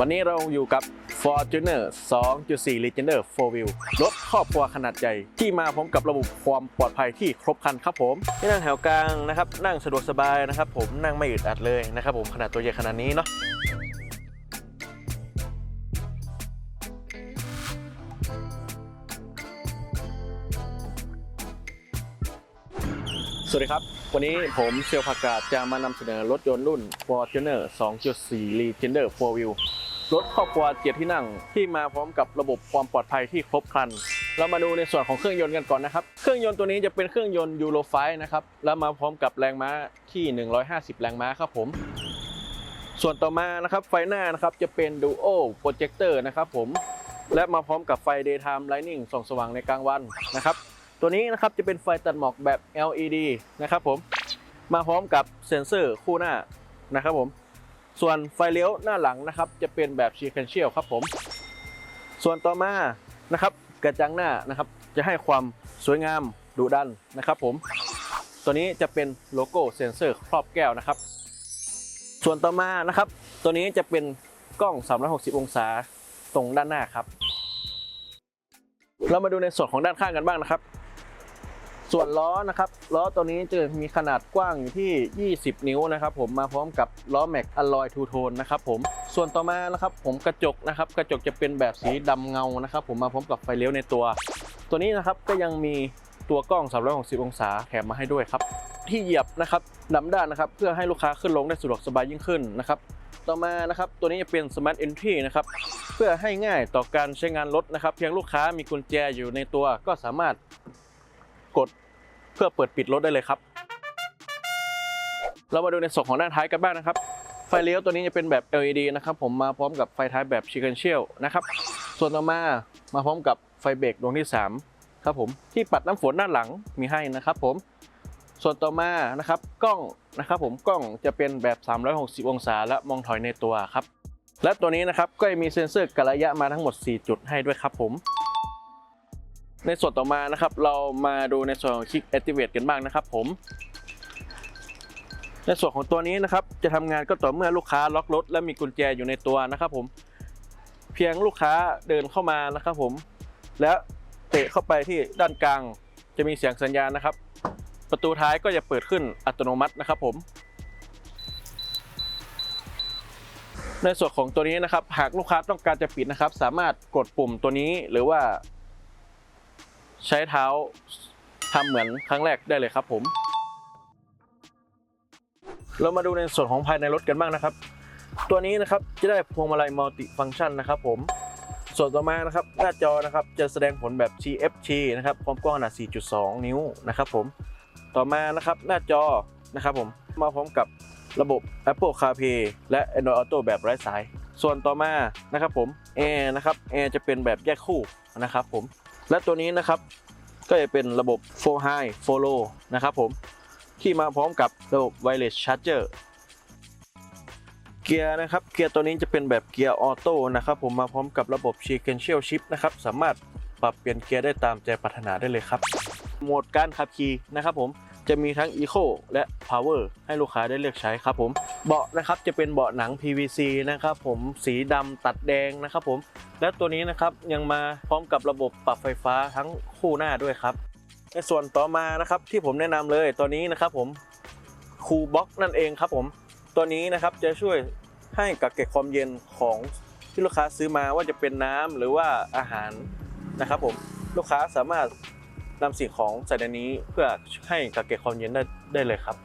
วันนี้เราอยู่กับ Fortuner 2.4 Legender 4 Wheel รถครอบครัวขนาดใหญ่ ที่มาพร้อมกับระบบความปลอดภัยที่ครบครันครับผมที่นั่งแถวกลางนะครับ นั่งสะดวกสบายนะครับ ผมนั่งไม่อึดอัดเลยนะครับผมขนาดตัวใหญ่ขนาดนี้เนาะสวัสดีครับ วันนี้ผมเซลลผักกาดจะมานำเสนอรถยนต์รุ่น Fortuner 2.4 Legender 4 Wheel รถครอบครัวเกียร์ที่นั่งที่มาพร้อมกับระบบความปลอดภัยที่ครบครัน เรามาดูในส่วนของเครื่องยนต์กันก่อนนะครับ เครื่องยนต์ตัวนี้จะเป็นเครื่องยนต์ยูโรไฟนะครับ แล้วมาพร้อมกับแรงม้าที่ 150 แรงม้าครับผม ส่วนต่อมานะครับไฟหน้านะครับจะเป็น Duo Projector นะครับผม และมาพร้อมกับไฟ Daytime Lighting ส่องสว่างในกลางวันนะครับ ตัวนี้นะครับจะเป็นไฟตัดหมอกแบบ LED นะครับผม มาพร้อมกับเซ็นเซอร์คู่หน้านะครับผม ส่วนไฟเลี้ยวหน้าหลังนะครับ จะเป็นแบบ sequential ครับผม ส่วนต่อมานะครับกระจังหน้านะครับ จะให้ความสวยงามดุดันนะครับ ผม ตัวนี้จะเป็นโลโก้เซ็นเซอร์ครอบแก้วนะครับ ส่วนต่อมานะครับ ตัวนี้จะเป็นกล้อง 360 องศาตรงด้านหน้าครับ เรามาดูในส่วนของด้านข้างกันบ้างนะครับ ส่วนล้อนะครับล้อตัวนี้จะมีขนาดกว้างอยู่ที่ 20 นิ้วนะครับผมมาพร้อมกับล้อแม็กอลลอยทูโทนนะครับผมส่วนต่อมานะครับผมกระจกนะครับกระจกจะเป็นแบบสีดำเงานะครับผมมาพร้อมกับไฟเลี้ยวในตัว ตัวนี้นะครับก็ยังมีตัวกล้อง 360 องศาแถมมาให้ด้วยครับที่เหยียบนะครับดำด้านนะครับเพื่อให้ลูกค้าขึ้นลงได้สะดวกสบายยิ่งขึ้นนะครับต่อมานะครับตัวนี้จะเป็น Smart Entry นะครับเพื่อให้ง่ายต่อการใช้งานรถนะครับ เพียงลูกค้ามีกุญแจอยู่ในตัวก็สามารถ กดเพื่อเปิดปิดรถได้เลยครับ เรามาดูในส่วนของด้านท้ายกันบ้างนะครับ ไฟเลี้ยวตัวนี้จะเป็นแบบ LED นะครับผมมาพร้อมกับไฟท้ายแบบ sequential นะครับส่วนต่อมามาพร้อมกับไฟเบรกดวงที่ 3 ครับผมที่ปัดน้ำฝนด้านหลังมีให้นะครับผมส่วนต่อมานะครับกล้องนะครับผมกล้องจะเป็นแบบ 360 องศาและมองถอยในตัวครับและตัวนี้นะครับก็จะมีเซ็นเซอร์กระยะมาทั้งหมด 4 จุดให้ด้วยครับผม ในส่วนต่อมานะครับ เรามาดูในส่วนของ Kick Activate กันบ้างนะครับ ผม ในส่วนของตัวนี้นะครับ จะทำงานก็ต่อเมื่อลูกค้าล็อกรถและมีกุญแจอยู่ในตัวนะครับ ผม เพียงลูกค้าเดินเข้ามานะครับ ผม แล้วเตะเข้าไปที่ด้านกลาง จะมีเสียงสัญญาณนะครับ ประตูท้ายก็จะเปิดขึ้นอัตโนมัตินะครับ ผมในส่วนของตัวนี้นะครับ หากลูกค้าต้องการจะปิดนะครับ สามารถกดปุ่มตัวนี้หรือว่า ใช้เท้าทำเหมือนครั้งแรกได้เลยครับผม เรามาดูในส่วนของภายในรถกันบ้างนะครับ ตัวนี้นะครับจะได้พวงมาลัยมัลติฟังก์ชันนะครับผม ส่วนต่อมานะครับหน้าจอนะครับจะแสดงผลแบบ TFT นะครับความกว้างขนาด 4.2 นิ้วนะครับผม ต่อมานะครับหน้าจอนะครับผมมาพร้อมกับระบบ Apple CarPlay และ Android Auto แบบไร้สาย ส่วนต่อมานะครับผมแอร์นะครับแอร์จะเป็นแบบแยกคู่นะครับผม และตัวนี้นะครับก็จะเป็นระบบ4 High 4 Low นะครับผมที่มาพร้อมกับระบบ Wireless Charger เกียร์นะครับเกียร์ตัวนี้จะเป็นแบบเกียร์ออโต้นะครับผมมาพร้อมกับระบบ Sequential Shift นะครับสามารถปรับเปลี่ยนเกียร์ได้ตามใจปรารถนาได้เลยครับโหมดการขับขี่นะครับผม จะมีทั้ง Eco และ Power ให้ลูกค้าได้เลือกใช้ครับผม เบาะนะครับจะเป็นเบาะหนัง PVC นะครับผมสีดำตัดแดงนะครับผม และตัวนี้นะครับยังมาพร้อมกับระบบปรับไฟฟ้าทั้งคู่หน้าด้วยครับ ในส่วนต่อมานะครับที่ผมแนะนำเลยตัวนี้นะครับผมคูบ็อกนั่นเองครับผม ตัวนี้นะครับจะช่วยให้กักเก็บความเย็นของที่ลูกค้าซื้อมาว่าจะเป็นน้ำหรือว่าอาหารนะครับผมลูกค้าสามารถ นำสิ่งของใส่ในนี้เพื่อให้กักเก็บความเย็นได้ได้เลยครับ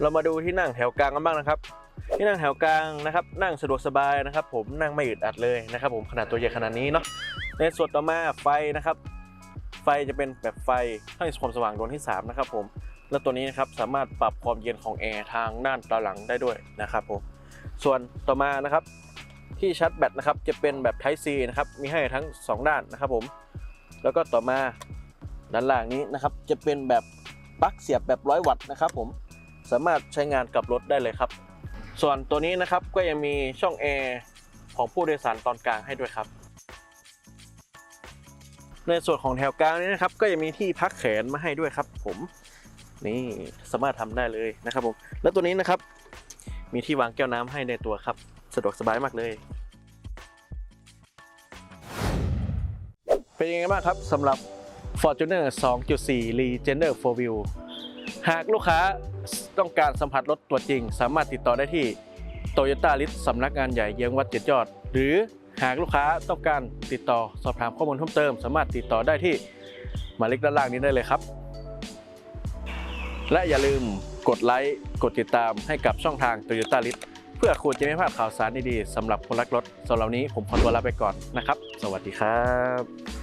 เรามาดูที่นั่งแถวกลางกันบ้างนะครับที่นั่งแถวกลางนะครับ นั่งสะดวกสบายนะครับ ผมนั่งไม่อึดอัดเลยนะครับ ผมขนาดตัวใหญ่ขนาดนี้เนาะในส่วนต่อมาไฟนะครับ ไฟจะเป็นแบบไฟให้ความสว่างดวงที่ 3 นะครับ ผมและตัวนี้นะครับสามารถปรับความเย็นของแอร์ทางด้านตาหลังได้ด้วยนะครับผมส่วนต่อมานะครับ ที่ชาร์จแบตนะครับจะเป็นแบบ Type C นะครับมีให้ทั้ง 2 ด้านนะครับผมแล้วก็ต่อมา ด้านล่างนี้นะครับจะเป็นแบบปลั๊กเสียบแบบร้อยวัตต์นะครับผมสามารถใช้งานกับรถได้เลยครับ ส่วนตัวนี้นะครับก็ยังมีช่องแอร์ของผู้โดยสารตอนกลางให้ด้วยครับ ในส่วนของแถวกลางนี้นะครับ ก็ยังมีที่พักแขนมาให้ด้วยครับ ผมนี่สามารถทำได้เลยนะครับผมและตัวนี้นะครับมีที่วางแก้วน้ำให้ในตัวครับ สะดวกสบายมากเลย เป็นยังไงบ้างครับสำหรับ Fortuner 2.4 Legender 4 Wheel หากลูกค้าต้องการสัมผัสรถตัวจริง สามารถติดต่อได้ที่ Toyota l i t สำนักงานใหญ่เยื้องวัดเจ็ดยอด หรือหากลูกค้าต้องการติดต่อสอบถามข้อมูลเพิ่มเติม สามารถติดต่อได้ที่หมายเลขด้านล่างนี้ได้เลยครับ และอย่าลืมกดไลค์กดติดตามให้กับช่องทาง Toyota l i t เพื่อคุณจะไม่พลาดข่าวสารดีๆสำหรับคนรักรถสำหรับวันนี้ผมขอตัวลาไปก่อนนะครับ สวัสดีครับ